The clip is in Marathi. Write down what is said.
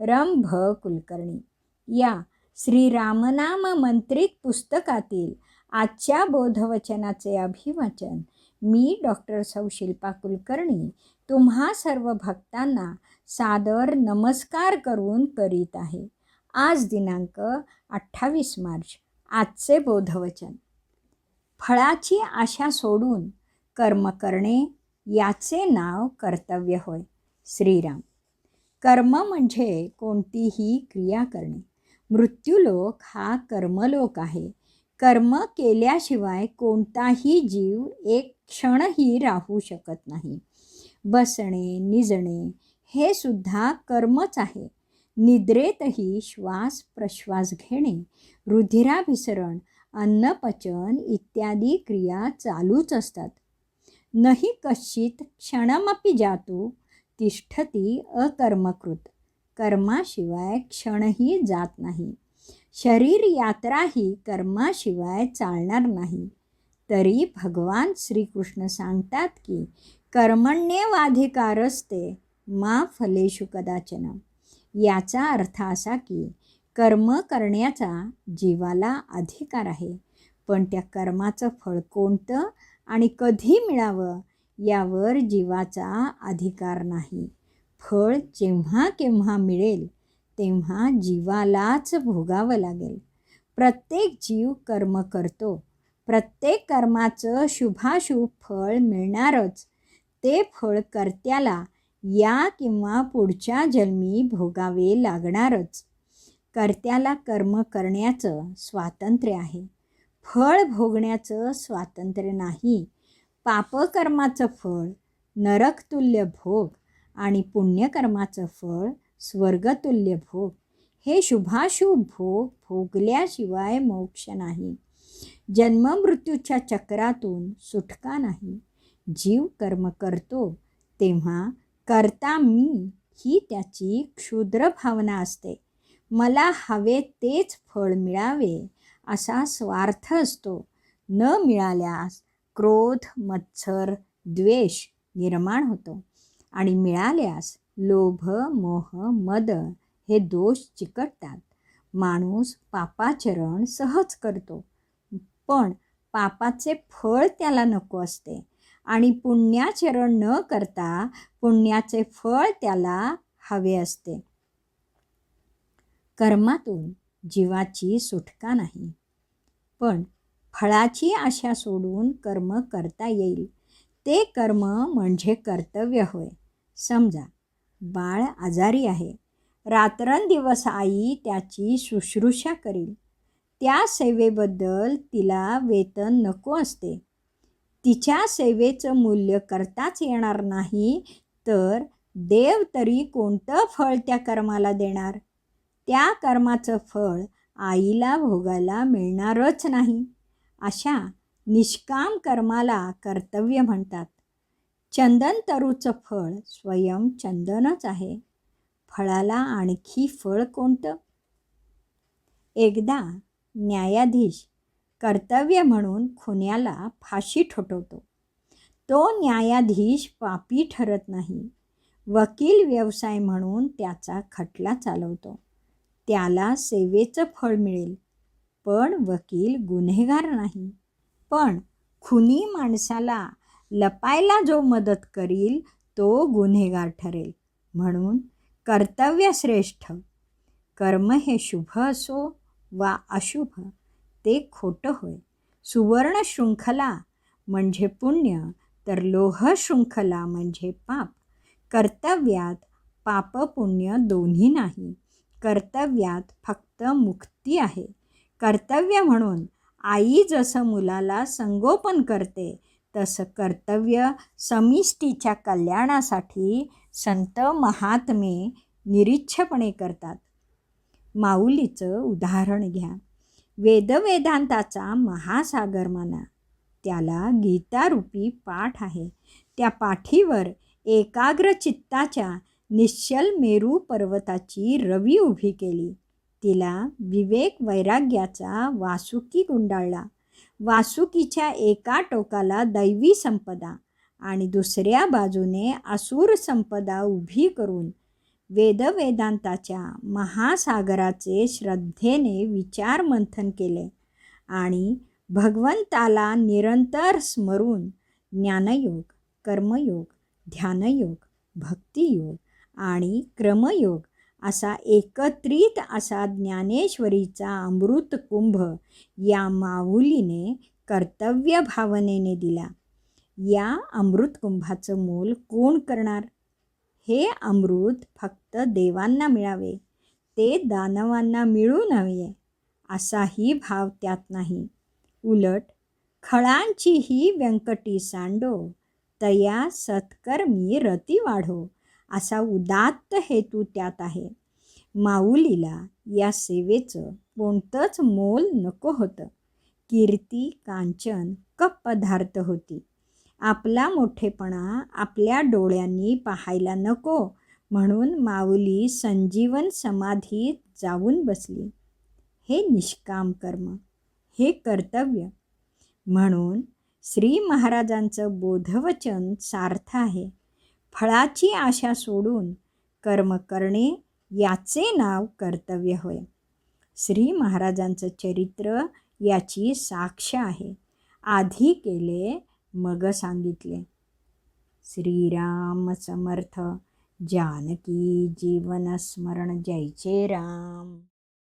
रम भ कुलकर्णी. या श्री रामनाम मंत्रित पुस्तकातील आजच्या बोधवचनाचे अभिवाचन मी डॉक्टर सौ शिल्पा कुलकर्णी तुम्हा सर्व भक्तांना सादर नमस्कार करून करीत आहे. आज दिनांक अठ्ठावीस मार्च आजचे बोधवचन. फळाची आशा सोडून कर्म करणे याचे नाव कर्तव्य होय. श्रीराम. कर्म म्हणजे कोणतीही क्रिया करणे. मृत्यूलोक हा कर्मलोक आहे. कर्म केल्याशिवाय कोणताही जीव एक क्षणही राहू शकत नाही. बसणे निजणे हे सुद्धा कर्मच आहे. निद्रेतही श्वास प्रश्वास घेणे रुधिराभिसरण अन्नपचन इत्यादी क्रिया चालूच असतात. नाही कश्चित क्षणमपि जातो तिष्ठती अकर्मकृत. कर्माशिवाय क्षणही जात नाही. शरीर यात्राही कर्माशिवाय चालणार नाही. तरी भगवान श्रीकृष्ण सांगतात की कर्मण्यवाधिकारस्ते मा फलेशु कदाचन. याचा अर्थ असा की कर्म करण्याचा जीवाला अधिकार आहे. पण त्या कर्माचं फळ कोणतं आणि कधी मिळावं यावर जीवाचा अधिकार नाही. फळ जेव्हा केव्हा मिळेल तेव्हा जीवालाच भोगावं लागेल. प्रत्येक जीव कर्म करतो. प्रत्येक कर्माचं शुभाशुभ फळ मिळणारच. ते फळ कर्त्याला या किंवा पुढच्या जन्मी भोगावे लागणारच. कर्त्याला कर्म करण्याचं स्वातंत्र्य आहे. फळ भोगण्याचं स्वातंत्र्य नाही. पापकर्माचं फळ नरकतुल्य भोग आणि पुण्यकर्माचं फळ स्वर्गतुल्य भोग. हे शुभाशुभ भोग भोगल्याशिवाय मोक्ष नाही. जन्ममृत्यूच्या चक्रातून सुटका नाही. जीव कर्म करतो तेव्हा करता मी. ही त्याची क्षुद्र भावना असते. मला हवे तेच फळ मिळावे असा स्वार्थ असतो. न मिळाल्यास क्रोध मत्सर द्वेष निर्माण होतो. आणि मिळाल्यास लोभ मोह मद हे दोष चिकटतात. माणूस पापाचरण सहज करतो. पण पापाचे फळ त्याला नको असते. आणि पुण्याचरण न करता पुण्याचे फळ त्याला हवे असते. कर्मातून जीवाची सुटका नाही. पण फळाची आशा सोडून कर्म करता येईल. ते कर्म म्हणजे कर्तव्य होय. समजा बाळ आजारी आहे. रात्रंदिवस आई त्याची शुश्रूषा करील. त्या सेवेबद्दल तिला वेतन नको असते. तिच्या सेवेचं मूल्य करताच येणार नाही तर देव तरी कोणतं फळ त्या कर्माला देणार? त्या कर्माचं फळ आईला भोगायला मिळणारच नाही. अशा निष्काम कर्माला कर्तव्य म्हणतात. चंदन तरूचं फळ स्वयं चंदनच आहे. फळाला आणखी फळ कोणतं? एकदा न्यायाधीश कर्तव्य म्हणून खुन्याला फाशी ठोठवतो. तो न्यायाधीश पापी ठरत नाही. वकील व्यवसाय म्हणून त्याचा खटला चालवतो. त्याला सेवेचं फळ मिळेल. पण वकील गुन्हेगार नाही. पण खुनी माणसाला लपायला जो मदत करील तो गुन्हेगार ठरेल. म्हणून कर्तव्य श्रेष्ठ. कर्म हे शुभ असो वा अशुभ ते खोटं होय. सुवर्ण शृंखला म्हणजे पुण्य तर लोह शृंखला म्हणजे पाप. कर्तव्यात पाप पुण्य दोन्ही नाही. कर्तव्यात फक्त मुक्ती आहे. कर्तव्य म्हणून आई जसं मुलाला संगोपन करते तसं कर्तव्य समिष्टीच्या कल्याणासाठी संत महात्मे निरीच्छपणे करतात. माऊलीचं उदाहरण घ्या. वेदवेदांताचा महासागर माना. त्याला गीतारूपी पाठ आहे. त्या पाठीवर एकाग्र चित्ताच्या निश्चल मेरू पर्वताची रवी उभी केली. तिला विवेक वैराग्याचा वासुकी गुंडाळला. वासुकीच्या एका टोकाला दैवी संपदा आणि दुसऱ्या बाजूने असुर संपदा उभी करून वेदवेदांताच्या महासागराचे श्रद्धेने विचार मंथन केले आणि भगवंताला निरंतर स्मरून ज्ञानयोग कर्मयोग ध्यानयोग भक्तियोग आणि क्रमयोग असा एकत्रित असा ज्ञानेश्वरीचा अमृत कुंभ या माऊलीने कर्तव्य भावनेने दिला. या अमृत कुंभाचं मोल कोण करणार? हे अमृत फक्त देवांना मिळावे ते दानवांना मिळू नव्हे असाही भाव त्यात नाही. उलट खळांची ही व्यंकटी सांडो तया सत्कर्मी रती वाढो असा उदात्त हेतू त्यात आहे. माऊलीला या सेवेचं कोणतंच मोल नको होतं. कीर्ती कांचन कप पदार्थ होती. आपला मोठेपणा आपल्या डोळ्यांनी पाहायला नको म्हणून माऊली संजीवन समाधीत जाऊन बसली. हे निष्काम कर्म हे कर्तव्य. म्हणून श्री महाराजांचं बोधवचन सार्थ आहे. फळाची आशा सोडून कर्म करणे याचे नाव कर्तव्य होय. श्री महाराजांचं चरित्र याची साक्ष आहे. आधी केले मग सांगितले. श्रीराम समर्थ जानकी जीवन स्मरण जयचे राम.